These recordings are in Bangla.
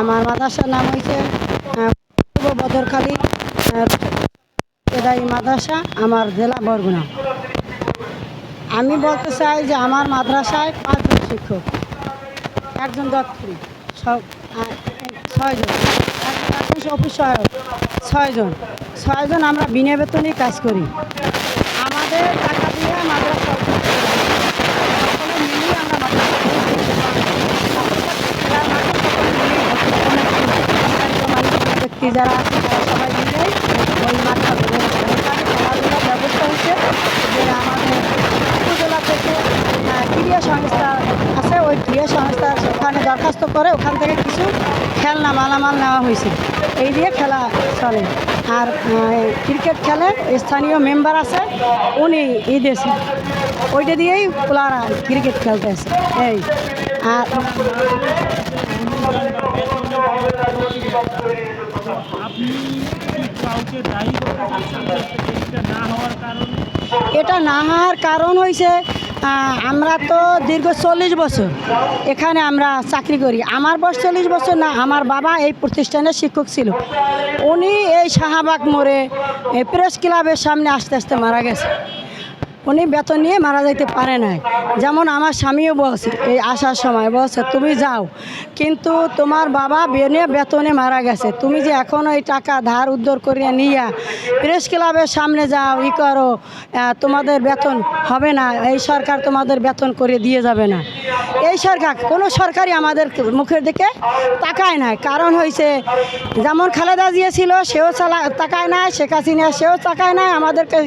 আমার মাদ্রাসার নাম হয়েছে বদরখালী মাদ্রাসা, আমার জেলা বরগুনা। আমি বলতে চাই যে আমার মাদ্রাসায় পাঁচজন শিক্ষক, একজন দত্তী, সব ছয়জন। অফিস সহায়ক, ছয়জন। ছয়জন আমরা বিনা বেতনে কাজ করি। আমাদের টাকা দিয়ে মাদ্রাসা সকলে মিলিয়ে আমরা মাদ্রাসা ব্যক্তি যারা আছে সবাই মিলে ওই ধরে খেলাধুলার ব্যবস্থা হচ্ছে। যে আমাদের উপজেলা থেকে ক্রীড়া সংস্থা আছে, ওই ক্রীড়া সংস্থা ওখানে দরখাস্ত করে ওখান থেকে কিছু খেলনা, মালামাল নেওয়া হয়েছে। এই দিয়ে খেলা চলে। আর ক্রিকেট খেলে স্থানীয় মেম্বার আছে, উনি ই দিয়েছে। ওইটা দিয়েই ওনারা ক্রিকেট খেলতে খেলতেছে এই, আর আপনি কি কাউকে দায়ী করতে চাচ্ছেন যে এটা না হওয়ার কারণে হয়েছে আমরা তো দীর্ঘ চল্লিশ বছর এখানে আমরা চাকরি করি। আমার বয়স চল্লিশ বছর না, আমার বাবা এই প্রতিষ্ঠানের শিক্ষক ছিল। উনি এই শাহবাগ মোড়ে প্রেস ক্লাবের সামনে আস্তে আস্তে মারা গেছে। উনি বেতন নিয়ে মারা যাইতে পারে নাই। যেমন আমার স্বামীও বলছে, এই আসার সময় বলছে, তুমি যাও। কিন্তু তোমার বাবা বেনে বেতনে মারা গেছে। তুমি যে এখন ওই টাকা ধার উদ্ধার করিয়ে নিয়ে প্রেস ক্লাবের সামনে যাও, ই করো তোমাদের বেতন হবে না, এই সরকার তোমাদের বেতন করে দিয়ে যাবে না। এই সরকার, কোনো সরকারই আমাদের মুখের দিকে তাকায় নাই। কারণ হয়েছে যেমন খালেদা জিয়া ছিল, সেও চালা, তাকায় নাই, শেখ হাসিনা সেও তাকায় নাই। আমাদেরকে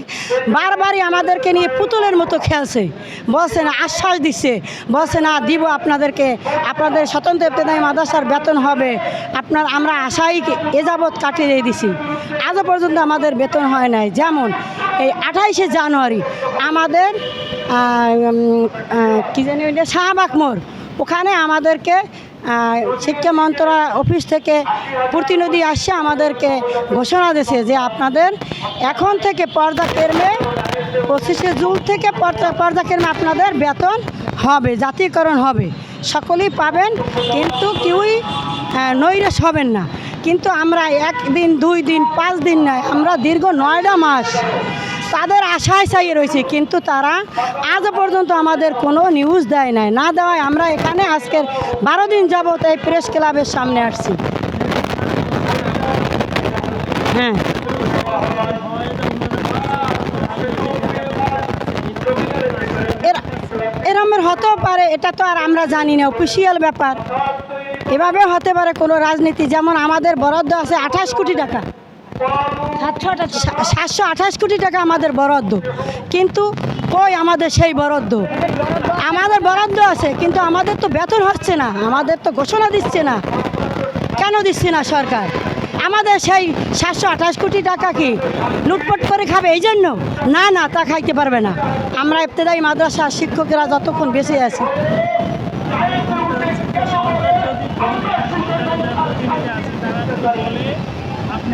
বারবারই আমাদেরকে নিয়ে পুতুলের মতো খেলছে। বলছে না, আশ্বাস দিচ্ছে। বলছে না, দিব আপনাদেরকে, আপনাদের স্বতন্ত্র ইবতেদায়ী মাদ্রাসার বেতন হবে। আপনার, আমরা আশাই এ যাবৎ কাটিয়ে দিছি। আজও পর্যন্ত আমাদের বেতন হয় নাই। যেমন এই আঠাইশে জানুয়ারি। আমাদের কি জানি ওইটা, শাহবাগ মোড়। ওখানে আমাদেরকে শিক্ষা মন্ত্রণালয় অফিস থেকে প্রতিনিধি আসছে আমাদেরকে ঘোষণা দিয়েছে যে আপনাদের এখন থেকে পর্দা কেরমে, পঁচিশে জুন থেকে পর্দা পর্দা কেরমে আপনাদের বেতন হবে, জাতীয়করণ হবে। সকলেই পাবেন, কিন্তু কেউই নৈরাশ হবেন না। কিন্তু আমরা একদিন, দুই দিন, পাঁচ দিন নয়, আমরা দীর্ঘ নয়টা মাস তাদের আশায় চাইয়ে রয়েছে, কিন্তু তারা আজ পর্যন্ত আমাদের কোনো নিউজ দেয় নাই। না দেওয়ায় আমরা এখানে আজকের বারো দিন যাবত এই প্রেস ক্লাবের সামনে আসছি। হ্যাঁ। এরা এরমের হতেও পারে, এটা তো আর আমরা জানি না অফিসিয়াল ব্যাপার। এভাবে হতে পারে কোনো রাজনীতি, যেমন আমাদের বরাদ্দ আছে আঠাশ কোটি টাকা। সাতশো আঠাশ কোটি টাকা আমাদের বরাদ্দ। কিন্তু কই আমাদের সেই বরাদ্দ? আমাদের বরাদ্দ আছে, কিন্তু আমাদের তো বেতন হচ্ছে না, আমাদের তো ঘোষণা দিচ্ছে না। কেন দিচ্ছে না সরকার? আমাদের সেই সাতশো আঠাশ কোটি টাকা কি লুটপট করে খাবে এই জন্য? না না, তা খাইতে পারবে না। আমরা ইবতেদায়ী মাদ্রাসার শিক্ষকেরা যতক্ষণ বেঁচে আছি।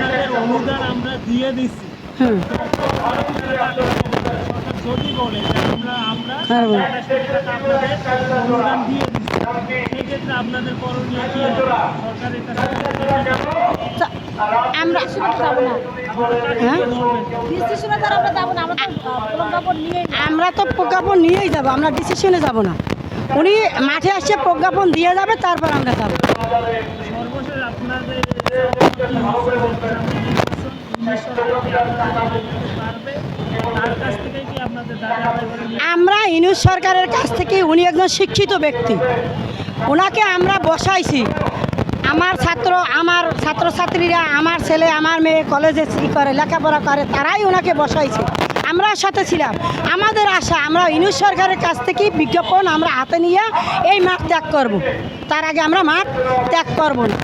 আপনাদের অনুদান আমরা দিয়ে দিচ্ছি। যদি বলে আমরা আমরা বল। আঠাশ কোটি টাকা আপনাদের অনুদান দিয়ে দিচ্ছি। সেক্ষেত্রে আপনাদের করণীয় কি? সরকারের কাছে আমরা আমরা তো প্রজ্ঞাপন নিয়েই যাব। আমরা ডিসিশনে যাব না। উনি মাঠে আসছে প্রজ্ঞাপন দিয়ে যাবে তারপর আমরা যাব। আমরা ইনুস সরকারের কাছ থেকে উনি একজন শিক্ষিত ব্যক্তি। ওনাকে আমরা বসাইছি। আমার ছাত্র, আমার ছাত্রছাত্রীরা, আমার ছেলে, আমার মেয়ে কলেজে করে, লেখাপড়া করে, তারাই ওনাকে বসাইছে। আমরা সাথে ছিলাম আমাদের আশা, আমরা ইনু সরকারের কাছ থেকে বিজ্ঞাপন আমরা হাতে নিয়ে এই মাঠ ত্যাগ করব। তার আগে আমরা মাঠ ত্যাগ করব না